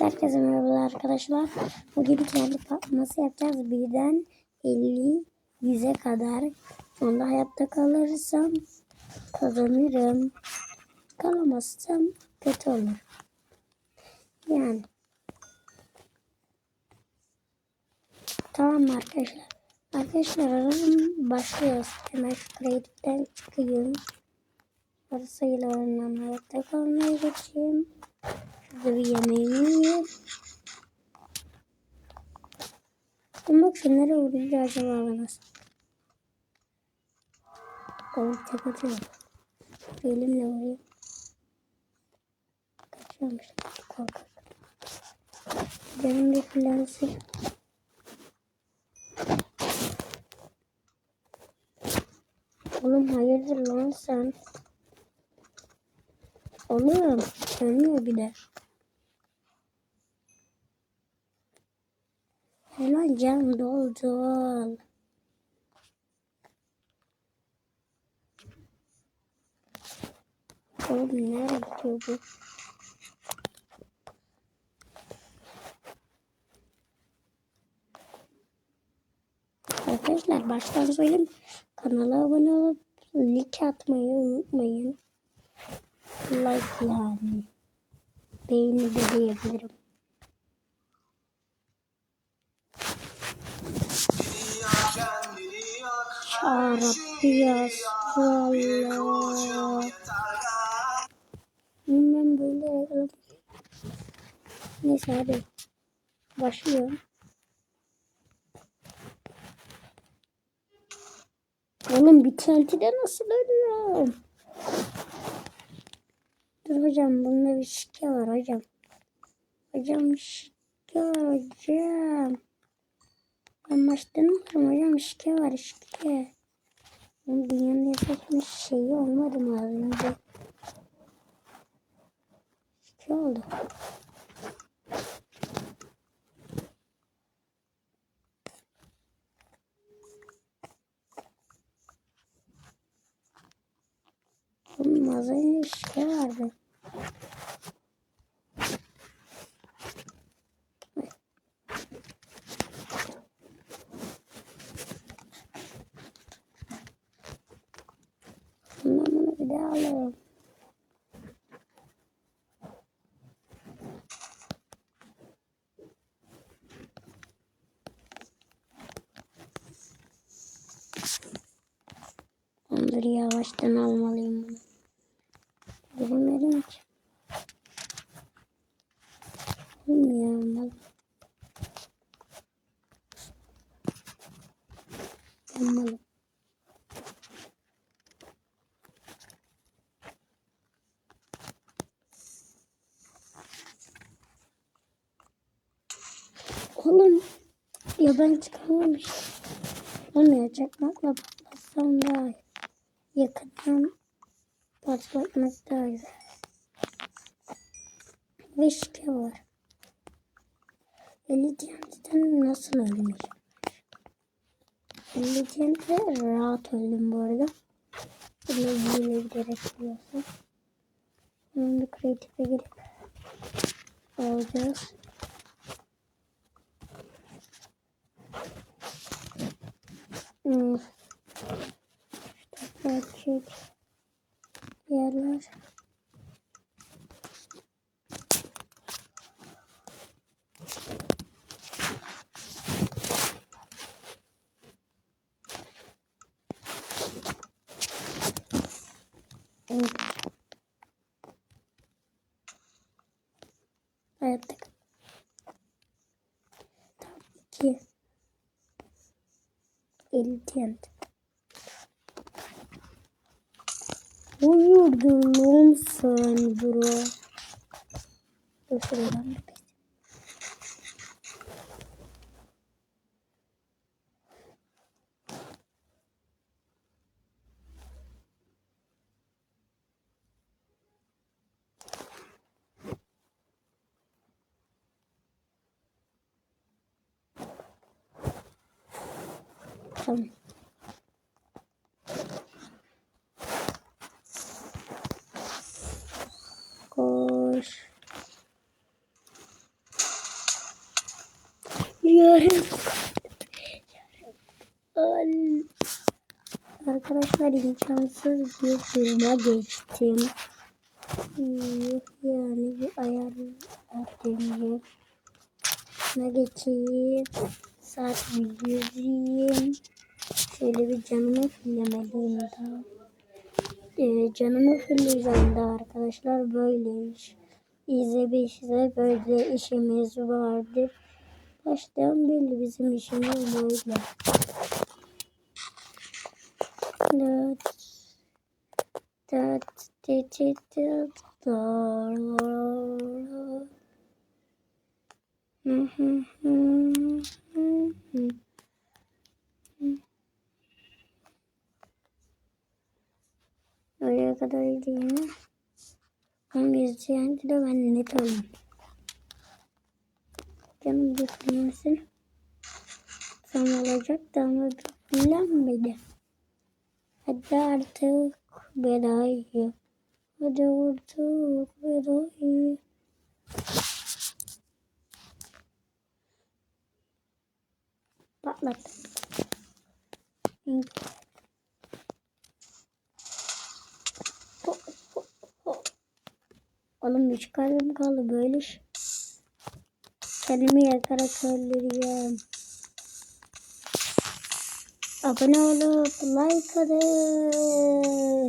Herkese merhaba arkadaşlar. Bugün kendi patlaması yapacağız. Birden 50 100'e kadar. Onda hayatta kalırsam kazanırım. Kalamazsam kötü olur. Yani. Tamam arkadaşlar? Arkadaşlar aralım başlıyoruz. Hemen şu kreatiften çıkayım. Sarı sayılarından hayatta kalmaya geçeyim. Bir yemeğimi yiyeyim. Ama bak şunlara vurunca acaba nasıl? Oğlum tek atıyor. Elimle vurayım. Kaçıyormuş. Korkak. Benim bir flansı. Oğlum hayırdır lan sen? Oğlum ölmüyor bir de. Hemen can doldur. Oğlum nereye gidiyor bu? Arkadaşlar baştan söyleyeyim. Kanala abone olup like atmayı unutmayın. Like yani. Beğeni de diyebilirim. Ya Rabbi Allah. Ben böyle. Neyse hadi. Başlıyorum. Oğlum bir TNT'de nasıl ölüyorum? Dur hocam bunda bir şike var hocam. Hocam şike var hocam. Ben maçta mı varım hocam şike var şike. Ben dünyanın yasakmış şeyi olmadı mı az önce? Şike oldu. Oğlum az önce şike vardı. Ben bunu bir daha alırım. Onları yavaştan almalıyım bunu. Giremedim ki. Bilmiyorum. Yapmalım. Oğlum ya ben çıkamamış. Olmuyor çakmakla patlatsam daha. Yakından patlatmak daha güzel. Ve şike var. TNT'den nasıl ölmüş? Eli TNT'de rahat öldüm bu arada. Bunu hile giderek biliyorsun. Hemen bir kreatife girip alacağız. Hmm. Gerçek yerler. Evet. Hayatta kal. Tamam. İki. TNT. Hayırdır lan sen bro? Dur Tamam. Koş. Yarım. Arkadaşlar imkansız bir duruma geçtim. Yani bir ayar deneyim. Şuna geçeyim. Bir yüzeyim. Şöyle bir canımı fullemeliyim daha. Ee, canımı fulleyeceğim daha arkadaşlar. Böyle iş. İzle bir size böyle işimiz vardı. Baştan belli bizim işimiz böyle. Dört. Dört. Dört. Dört. Dört. Oraya kadar gideyim. Hem izleyen de ben net olayım. Canım bir filmsin. Tam olacaktı ama filmledi. Hadi artık bedayı. Hadi artık bedayı. Patlat. Ho, ho, ho. Oğlum üç kalbim kaldı böyle. Kendimi yakarak öldüreceğim. Abone olup like atın.